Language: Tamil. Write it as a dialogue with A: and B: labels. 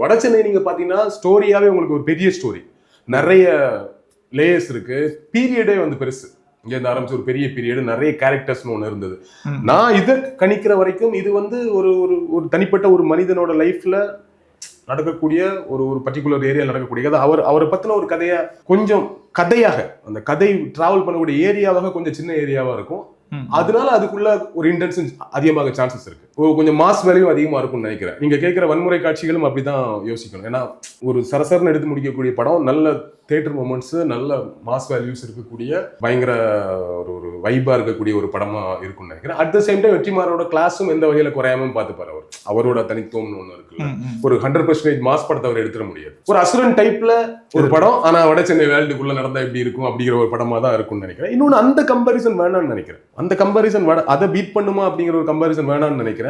A: வட சென்னை நீங்க பாத்தீங்கன்னா ஸ்டோரியாவே உங்களுக்கு ஒரு பெரிய ஸ்டோரி நிறைய லேயர்ஸ் இருக்கு. பீரியடே வந்து பெருசு. இங்க இருந்து ஆரம்பிச்சு ஒரு பெரிய பீரியட் நிறைய கேரக்டர்ஸ்னு ஒன்று இருந்தது. நான் இதை கணிக்கிற வரைக்கும் இது வந்து ஒரு ஒரு ஒரு தனிப்பட்ட ஒரு மனிதனோட லைஃப்ல நடக்கக்கூடிய ஒரு ஒரு பர்டிகுலர் ஏரியாவில் நடக்கக்கூடிய கதை. அவர் அவரை பத்தின ஒரு கதையா கொஞ்சம் கதையாக அந்த கதை டிராவல் பண்ணக்கூடிய ஏரியாவாக கொஞ்சம் சின்ன ஏரியாவா இருக்கும். அதனால அதுக்குள்ள ஒரு இன்டென்ஷன் அதிகமாக சான்சஸ் இருக்கு. கொஞ்சம் மாஸ் வேல்யூ அதிகமா இருக்கும்னு நினைக்கிறேன். நீங்க கேட்கிற வன்முறை காட்சிகளும் அப்படிதான் யோசிக்கணும். ஏன்னா ஒரு சரசரன்னு எடுத்து முடிக்கக்கூடிய படம் நல்ல தேட்டர் மூமெண்ட்ஸ் நல்ல மாஸ் வேல்யூஸ் இருக்கக்கூடிய பயங்கர ஒரு ஒரு வைபா இருக்கக்கூடிய ஒரு படமா இருக்கும்னு நினைக்கிறேன். அட் த சேம் டைம் வெற்றிமாறோட கிளாஸும் எந்த வகையில குறையாம பார்த்துப்பாரு அவர். அவரோட தனித்துவம்னு இருக்குல்ல
B: ம், ம்.
A: ஒரு ஹண்ட்ரட் பர்சன்டேஜ் மாஸ் படத்தை அவர் எடுத்துட முடியாது. ஒரு அசுரன் டைப்ல ஒரு படம் ஆனா வட சென்னை வேர்ல்டுக்குள்ள நடந்தா எப்படி இருக்கும் அப்படிங்கிற ஒரு படமா தான் இருக்கும்னு நினைக்கிறேன். இன்னொன்னு அந்த கம்பாரிசன் வேணாம்னு நினைக்கிறேன். அந்த கம்பாரிசன் அதை பீட் பண்ணுமா அப்படிங்கிற ஒரு கம்பாரிசன் வேணாம்னு நினைக்கிறேன்.